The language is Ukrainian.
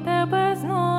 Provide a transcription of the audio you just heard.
тебе знов.